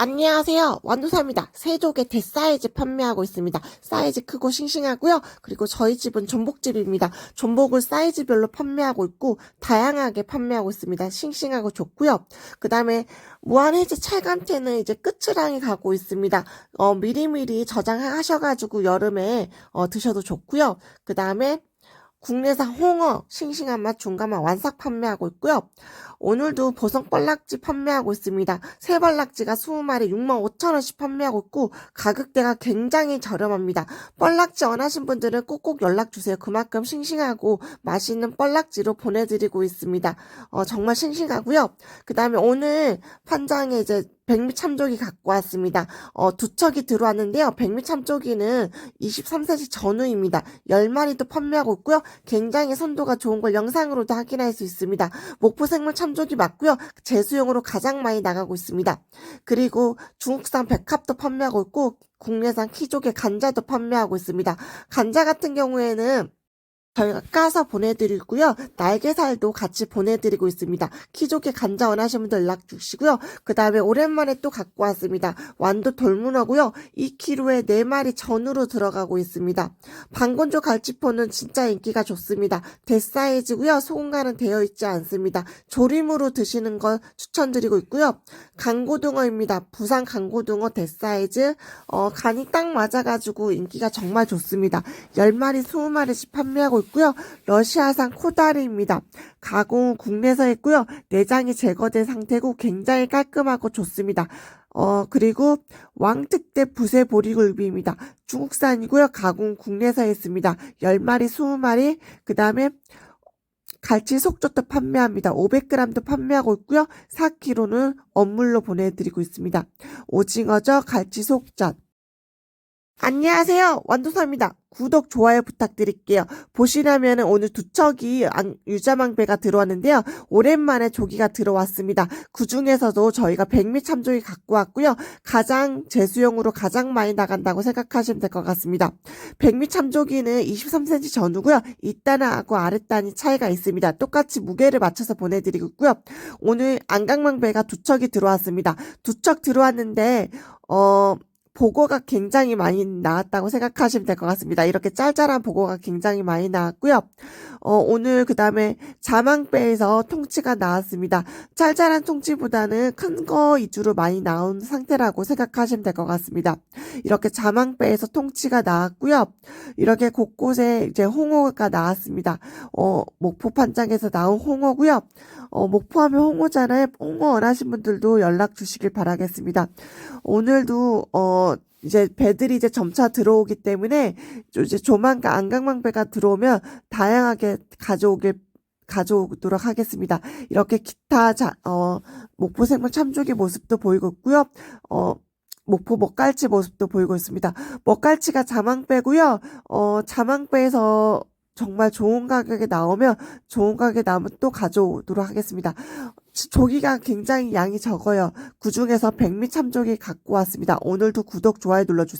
안녕하세요. 완두사입니다. 세족의 대사이즈 판매하고 있습니다. 사이즈 크고 싱싱하고요. 그리고 저희 집은 전복집입니다. 전복을 사이즈별로 판매하고 있고 다양하게 판매하고 있습니다. 싱싱하고 좋고요. 그 다음에 무한해제 찰감태는 이제 끝을 가고 있습니다. 어, 미리미리 저장하셔가지고 여름에 어, 드셔도 좋고요. 그 다음에 국내산 홍어 싱싱한 맛 중간맛 완삭 판매하고 있고요. 오늘도 보성 뻘락지 판매하고 있습니다. 새벌락지가 20마리 65,000원씩 판매하고 있고 가격대가 굉장히 저렴합니다. 뻘락지 원하신 분들은 꼭꼭 연락주세요. 그만큼 싱싱하고 맛있는 뻘락지로 보내드리고 있습니다. 어, 정말 싱싱하고요. 그 다음에 오늘 판장에 이제 백미 참조기 갖고 왔습니다. 어, 두 척이 들어왔는데요. 백미 참조기는 23cm 전후입니다. 10마리도 판매하고 있고요. 굉장히 선도가 좋은 걸 영상으로도 확인할 수 있습니다. 목포 생물 참조기 맞고요. 제수용으로 가장 많이 나가고 있습니다. 그리고 중국산 백합도 판매하고 있고 국내산 키조개 간자도 판매하고 있습니다. 간자 같은 경우에는 저희가 까서 보내드리고요. 날개살도 같이 보내드리고 있습니다. 키조개 간자 원하시는 분들 연락 주시고요. 그 다음에 오랜만에 또 갖고 왔습니다. 완도 돌문어고요. 2kg에 4마리 전으로 들어가고 있습니다. 방건조 갈치포는 진짜 인기가 좋습니다. 대사이즈고요. 소금간은 되어 있지 않습니다. 조림으로 드시는 걸 추천드리고 있고요. 강고등어입니다. 부산 강고등어 대사이즈 어, 간이 딱 맞아가지고 인기가 정말 좋습니다. 10마리, 20마리씩 판매하고 있고 요. 러시아산 코다리입니다. 가공은 국내에서 했고요. 내장이 제거된 상태고 굉장히 깔끔하고 좋습니다. 어, 그리고 왕특대 부세 보리굴비입니다. 중국산이고요. 가공 국내에서 했습니다. 10마리, 20마리, 그 다음에 갈치 속젓도 판매합니다. 500g도 판매하고 있고요. 4kg는 업물로 보내드리고 있습니다. 오징어젓, 갈치 속젓. 안녕하세요. 완도사입니다. 구독, 좋아요 부탁드릴게요. 보시려면 오늘 두 척이 유자망배가 들어왔는데요. 오랜만에 조기가 들어왔습니다. 그 중에서도 저희가 백미 참조기 갖고 왔고요. 가장 제수용으로 가장 많이 나간다고 생각하시면 될 것 같습니다. 백미 참조기는 23cm 전후고요. 윗단하고 아랫단이 차이가 있습니다. 똑같이 무게를 맞춰서 보내드리고 있고요. 오늘 안강망배가 두 척이 들어왔습니다. 두 척 들어왔는데 어 보고가 굉장히 많이 나왔다고 생각하시면 될 것 같습니다. 이렇게 짤짤한 보고가 굉장히 많이 나왔고요. 어, 오늘 그 다음에 자망배에서 통치가 나왔습니다. 짤짤한 통치보다는 큰 거 위주로 많이 나온 상태라고 생각하시면 될 것 같습니다. 이렇게 자망배에서 통치가 나왔고요. 이렇게 곳곳에 이제 홍어가 나왔습니다. 어, 목포 판장에서 나온 홍어고요. 어, 목포하면 홍어잖아요. 홍어 원하신 분들도 연락 주시길 바라겠습니다. 오늘도 어 이제 배들이 이제 점차 들어오기 때문에 이제 조만간 안강망 배가 들어오면 다양하게 가져오길 가져오도록 하겠습니다. 이렇게 기타 자, 어, 목포 생물 참조기 모습도 보이고 있고요. 어, 목포 먹갈치 모습도 보이고 있습니다. 먹갈치가 자망배고요. 어, 자망배에서 정말 좋은 가격에 나오면 좋은 가격에 나오면 또 가져오도록 하겠습니다. 조기가 굉장히 양이 적어요. 그 중에서 백미 참조기 갖고 왔습니다. 오늘도 구독, 좋아요 눌러주세요.